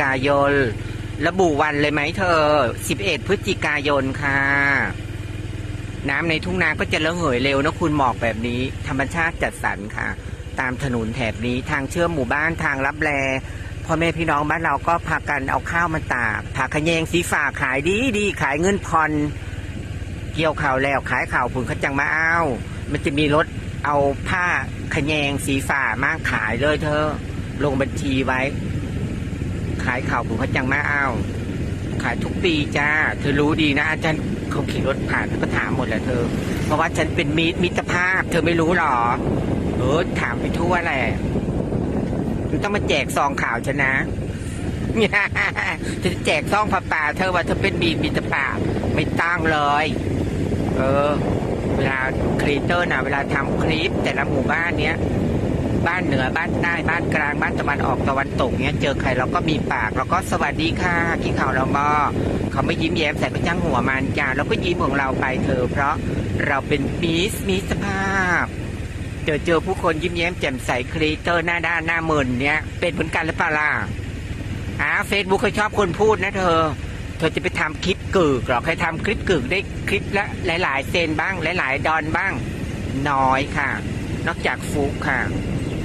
กายน ระบุวันเลยไหมเธอ 11 พฤศจิกายนค่ะ น้ำในทุ่งนาก็จะระเหยเร็วนะคุณหมอกแบบนี้ ธรรมชาติจัดสรรค่ะ ตามถนนแถบนี้ทางเชื่อมหมู่บ้านทางรับแลพ่อแม่พี่น้องบ้านเราก็พากันเอาข้าวมาตากผักขยงสีฝาขายดีดีขายเงินพรเกี่ยวข่าวแล้วขายข่าวผุนขจังมาเอามันจะมีรถเอาผ้าขยงสีฝามาขายเลยเธอ ลงบัญชีไว้ ขายข่าวผุนเขาจังมาเอาขายทุกปีจ้า เธอรู้ดีนะอาจารย์เขาขี่รถผ่านก็ถามหมดแหละเธอ เพราะว่าฉันเป็นมิมิตรภาพ เธอไม่รู้หรอ เออถามไปทั่วแหละคุณต้องมาแจกซองข่าวฉันนะจะแจกซองผ้าป่าเธอว่าเธอเป็นมีมิตรภาพไม่ตั้งเลย เออ เวลาครีเอเตอร์นะเวลาทำคลิปแต่ละหมู่บ้านเนี้ย บ้านเหนือบ้านใต้บ้านกลางบ้านตะวันออกตะวันตกเนี้ยเจอใครเราก็มีปากเราก็สวัสดีค่ะกินข่าวเรามอเขาไม่ยิ้มแย้มใส่กระจังหัวมันจ้าเราก็ยิ้มของเราไปเธอ เพราะเราเป็นมิสมิสภาพ เจอเจอผู้คนยิ้มแย้มแจ่มใสครีเตอร์หน้าด้านหน้าเมินเนี้ยเป็นเหมือนกันหรือเปล่าล่ะอ่าเฟซบุ๊กเขาชอบคนพูดนะเธอเธอจะไปทำคลิปกึกหรอใครทำคลิปกึกได้คลิปละหลาย ๆ เซนบ้าง หลาย ๆ ดอนบ้าง น้อยค่ะ นอกจากฟุกค่ะ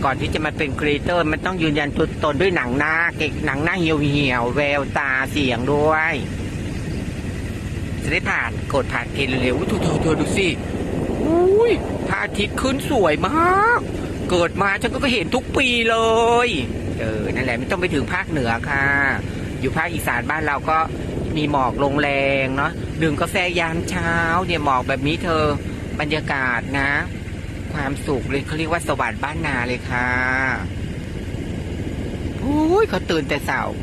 ก่อนที่จะมาเป็นครีเอเตอร์ มันต้องยืนยันตัวตนด้วยหนังหน้า เก่งหนังหน้าเหี่ยวเหี่ยวแววตาเสียงด้วย จะได้ผ่านกดผ่านเกณฑ์เร็วๆอุ๊ยเธอเธอเธอดูสิอุ้ยพระอาทิตย์ขึ้นสวยมาก เกิดมาฉันก็เห็นทุกปีเลย เออ นั่นแหละไม่ต้องไปถึงภาคเหนือค่ะ อยู่ภาคอีสานบ้านเราก็มีหมอกลงแรงเนาะดื่มกาแฟยามเช้า เนี่ยหมอกแบบนี้เธอบรรยากาศนะ ความสุขเลยเขาเรียกว่าสวรรค์บ้านนาเลยค่ะโอ้ยเขาตื่นแต่เสาร์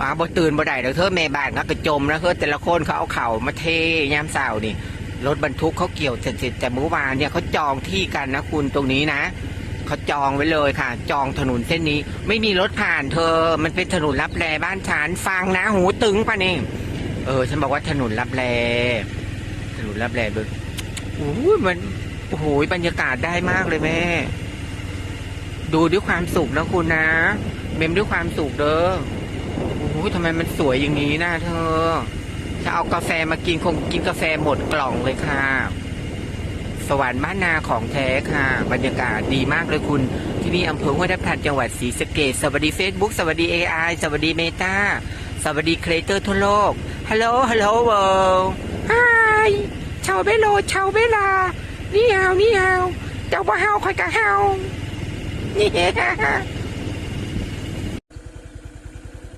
อาบ่ตื่นบ่ได้เดี๋ยวเธอแม่บ้านเขากระจมแล้วเธอแต่ละคนเขาเอาเข่ามาเทยามเสาร์นี่รถบรรทุกเขาเกี่ยวเสร็จแต่เมื่อวานเนี่ยเขาจองที่กันนะคุณตรงนี้นะเขาจองไว้เลยค่ะ จองถนนเส้นนี้ ไม่มีรถผ่านเธอ มันเป็นถนนรับแลบ้านฉันฟังนะหูตึงปะนี่เออ ฉันบอกว่าถนนรับแลถนนรับแลเบิกโอ้มัน โอ้โหบรรยากาศได้มากเลยแม่ ดูด้วยความสุขนะคุณนะ เมมด้วยความสุขเด้อโอ้โหทำไมมันสวยอย่างนี้นะเธอถ้าเอากาแฟมากินคงกินกาแฟหมดกล่องเลยค่ะ สวรรค์บ้านนาของแท้ค่ะ บรรยากาศดีมากเลยคุณ ที่นี่อำเภอห้วยทับทันจังหวัดศรีสะเกษสวัสดี Facebook สวัสดี AI สวัสดีเมตาสวัสดีครีเอเตอร์ทั่วโลกฮัลโหลฮัลโหลเวิลด์ฮายชาวเบโลชาวเบลา นี่เฮานี่เฮาเจ้าบ่าฮาคอยกะฮานี่